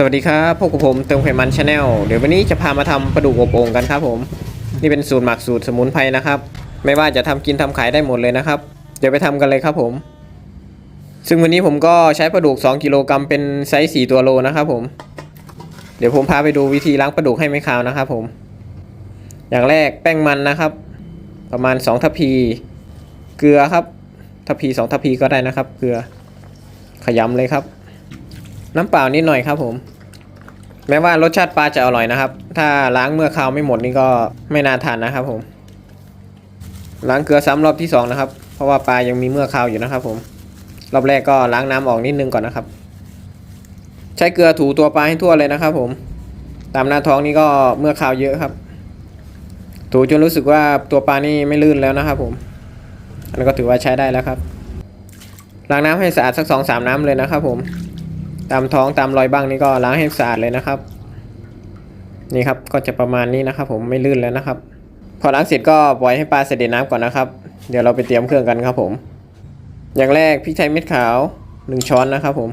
สวัสดีครับพบกับผมเติมไขมันชาแนลเดี๋ยววันนี้จะพามาทำปลาดุกอบโอ่งกันครับผม นี่เป็นสูตรหมักสูตรสมุนไพรนะครับ ไม่ว่าจะทำกินทำขายได้หมดเลยนะครับ เดี๋ยวไปทำกันเลยครับผม ซึ่งวันนี้ผมก็ใช้ปลาดุก 2 กิโลกรัมเป็นไซส์4ตัวโลนะครับผม เดี๋ยวผมพาไปดูวิธีล้างปลาดุกให้ไม่คาวนะครับผม อย่างแรกแป้งมันนะครับ ประมาณ 2 ทัพพี เกลือครับ ทัพพี 2 ทัพพีก็ได้นะครับ เกลือขยำเลยครับ น้ำเปล่านิดหน่อยครับผม แม้ว่ารสชาติปลาจะอร่อยนะครับ ถ้าล้างเมื่อคาวไม่หมดนี่ก็ไม่น่าทานนะครับผม ล้างเกลือซ้ำรอบที่สองนะครับ เพราะว่าปลายังมีเมื่อคาวอยู่นะครับผม รอบแรกก็ล้างน้ำออกนิดนึงก่อนนะครับ ใช้เกลือถูตัวปลาให้ทั่วเลยนะครับ ผม ตามหน้าท้องนี่ก็เมื่อคาวเยอะครับ ถูจนรู้สึกว่าตัวปลานี่ไม่ลื่นแล้วนะครับ ผม อันนนก็ถือว่าใช้ได้แล้วครับล้างน้ำให้สะอาดสักสองสามน้ำเลยนะครับผม ตามท้องตามรอยบ้างนี่ก็ล้างให้สะอาดเลยนะครับ นี่ครับก็จะประมาณนี้นะครับ ผมไม่ลื่นแล้วนะครับ พอล้างเสร็จก็ปล่อยให้ปลาเสด็จน้ำก่อนนะครับ เดี๋ยวเราไปเตรียมเครื่องกันครับผม อย่างแรกพริกไทยเม็ดขาว 1 ช้อนนะครับ ผม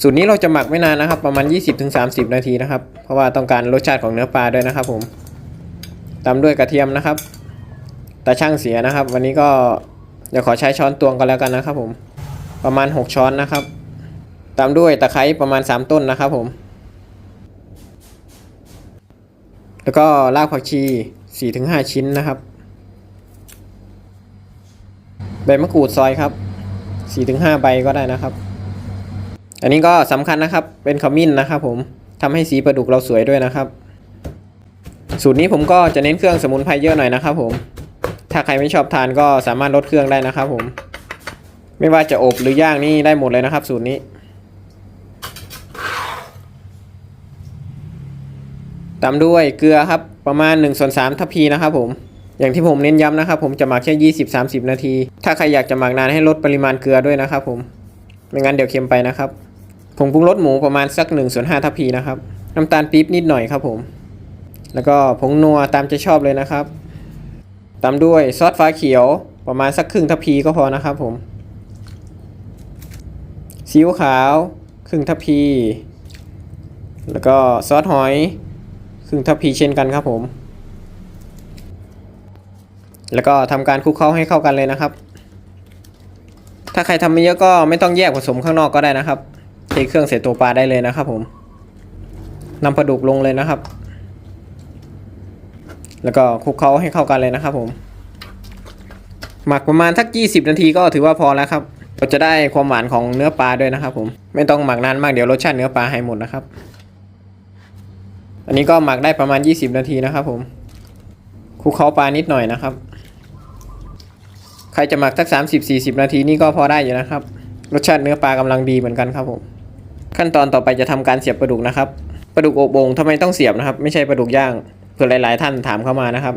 สูตรนี้เราจะหมักไม่นานนะครับ ประมาณ 20-30 นาทีนะครับ เพราะว่าต้องการรสชาติของเนื้อปลาด้วยนะครับ ผมตามด้วยกระเทียมนะครับตาช่างเสียนะครับ วันนี้ก็เดี๋ยวขอใช้ช้อนตวงกันแล้วกันนะครับ ผมประมาณ 6 ช้อนนะครับ ตามด้วยตะไคร้ประมาณ 3 ต้นนะครับผม แล้วก็รากผักชี 4-5 ชิ้นนะครับ ใบมะกรูดซอยครับ 4-5 ใบก็ได้นะครับ อันนี้ก็สำคัญนะครับ เป็นขมิ้นนะครับผมทำให้สีปลาดุกเราสวยด้วยนะครับ สูตรนี้ผมก็จะเน้นเครื่องสมุนไพรเยอะหน่อยนะครับผม ถ้าใครไม่ชอบทานก็สามารถลดเครื่องได้นะครับผม ไม่ว่าจะอบหรือย่างนี่ได้หมดเลยนะครับ สูตรนี้ ตามด้วยเกลือครับประมาณ1ส่วน3ทัพพีนะครับผมอย่างที่ผมเน้นย้ำนะครับ ผมจะหมักแค่ 20-30 นาที ถ้าใครอยากจะหมักนานให้ลดปริมาณเกลือด้วยนะครับผมไม่งั้นเดี๋ยวเค็มไปนะครับผงปรุงรสหมูประมาณสัก1ส่วน5ทัพพีนะครับน้ำตาลปี๊บนิดหน่อยครับผม แล้วก็ผงนัวตามใจชอบเลยนะครับ ตามด้วยซอสฟ้าเขียวประมาณสักครึ่งทัพพีก็พอนะครับผมซีอิ๊วขาว ครึ่งทัพพี แล้วก็ซอสหอย ครึ่งทัพพีเช่นกันครับผม แล้วก็ทำการคลุกเคล้าให้เข้ากันเลยนะครับ ถ้าใครทำไม่เยอะก็ไม่ต้องแยกผสมข้างนอกก็ได้นะครับเทเครื่องเสร็จตัวปลาได้เลยนะครับผมนำปลาดุกลงเลยนะครับ แล้วก็คลุกเคล้าให้เข้ากันเลยนะครับผม หมักประมาณสัก 20 นาทีก็ถือว่าพอแล้วครับเราจะได้ความหวานของเนื้อปลาด้วยนะครับผม ไม่ต้องหมักนานมากเดี๋ยวรสชาติเนื้อปลาหายหมดนะครับ อันนี้ก็หมักได้ประมาณ 20 นาทีนะครับผมคลุกเคล้าปลานิดหน่อยนะครับ ใครจะหมักสัก 30-40 นาทีนี่ก็พอได้อยู่นะครับ รสชาติเนื้อปลากำลังดีเหมือนกันครับผม ขั้นตอนต่อไปจะทำการเสียบปลาดุกนะครับปลาดุกอบโอ่งทำไมต้องเสียบนะครับ ไม่ใช่ปลาดุกย่างเผื่อหลาย ๆ ท่านถามเข้ามานะครับ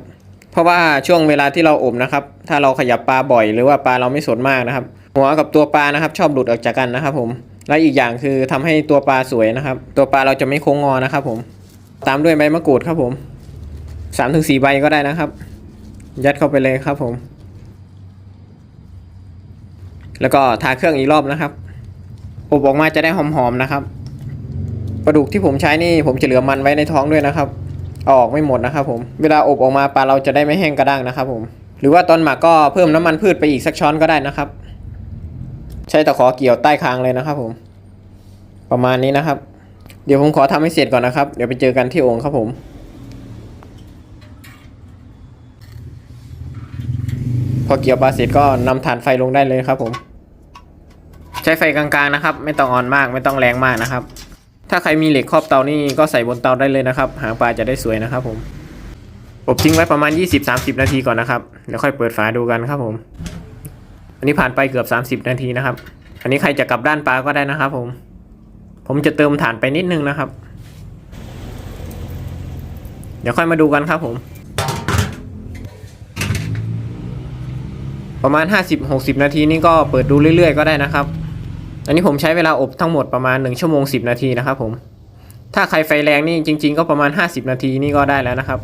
เพราะว่าช่วงเวลาที่เราอบนะครับ ถ้าเราขยับปลาบ่อย หรือว่าปลาเราไม่สดมากนะครับ หัวกับตัวปลานะครับ ชอบหลุดออกจากกันนะครับ ผมและอีกอย่างคือทำให้ตัวปลาสวยนะครับ ตัวปลาเราจะไม่โค้งงอนะครับ ผม ตามด้วยใบมะกรูดครับผมสามถึงสี่ใบก็ได้นะครับ ยัดเข้าไปเลยครับผม แล้วก็ทาเครื่องอีกรอบนะครับอบออกมาจะได้หอมๆนะครับปลาดุกที่ผมใช้นี่ผมจะเหลือมันไว้ในท้องด้วยนะครับอออกไม่หมดนะครับผมเวลาอบออกมาปลาเราจะได้ไม่แห้งกระด้างนะครับผมหรือว่าตอนหมักก็เพิ่มน้ำมันพืชไปอีกสักช้อนก็ได้นะครับ ใช้ตะขอเกี่ยวใต้คางเลยนะครับผม ประมาณนี้นะครับ เดี๋ยวผมขอทำให้เสร็จก่อนนะครับ เดี๋ยวไปเจอกันที่โอ่งครับผม พอเกี่ยวปลาเสร็จก็นำถ่านไฟลงได้เลยครับผม ใช้ไฟกลางๆนะครับ ไม่ต้องอ่อนมากไม่ต้องแรงมากนะครับ ถ้าใครมีเหล็กครอบเตานี่ก็ใส่บนเตาได้เลยนะครับ หางปลาจะได้สวยนะครับผมอบทิ้งไว้ประมาณ 20-30 นาทีก่อนนะครับเดี๋ยวค่อยเปิดฝาดูกันครับผม อันนี้ผ่านไปเกือบ 30 นาทีนะครับ อันนี้ใครจะกลับด้านปลาก็ได้นะครับผม ผมจะเติมถ่านไปนิดนึงนะครับ เดี๋ยวค่อยมาดูกันครับผม ประมาณ 50-60 นาทีนี่ก็เปิดดูเรื่อยๆก็ได้นะครับ อันนี้ผมใช้เวลาอบทั้งหมดประมาณ 1 ชั่วโมง 10 นาทีนะครับผม ถ้าใครไฟแรงนี่จริง ๆ ก็ประมาณ 50 นาทีนี่ก็ได้แล้วนะครับ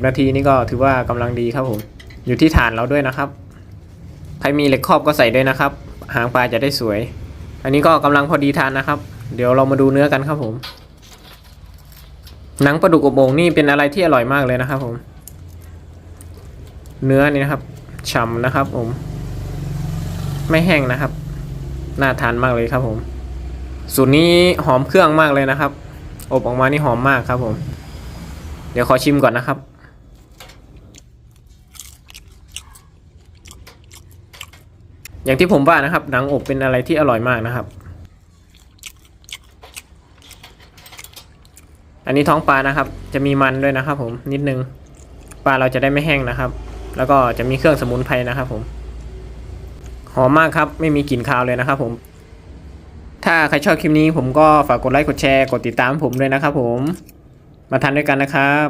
60 นาทีนี่ก็ถือว่ากำลังดีครับผม อยู่ที่ฐานเราด้วยนะครับ ใครมีเหล็กครอบก็ใส่ด้วยนะครับ หางปลาจะได้สวย อันนี้ก็กำลังพอดีทานนะครับ เดี๋ยวเรามาดูเนื้อกันครับผม หนังปลาดุกอบโอ่งนี่เป็นอะไรที่อร่อยมากเลยนะครับผม เนื้อนี่นะครับฉ่ำนะครับผม ไม่แห้งนะครับ น่าทานมากเลยครับผม สูตรนี้หอมเครื่องมากเลยนะครับ อบออกมานี่หอมมากครับผม เดี๋ยวขอชิมก่อนนะครับอย่างที่ผมว่านะครับ หนังอบเป็นอะไรที่อร่อยมากนะครับ อันนี้ท้องปลานะครับ จะมีมันด้วยนะครับ ผมนิดนึงปลาเราจะได้ไม่แห้งนะครับ แล้วก็จะมีเครื่องสมุนไพรนะครับ ผมหอมมากครับ ไม่มีกลิ่นคาวเลยนะครับ ผม ถ้าใครชอบคลิปนี้ ผมก็ฝากกดไลค์กดแชร์กดติดตามผมด้วยนะครับ ผมมาทานด้วยกันนะครับ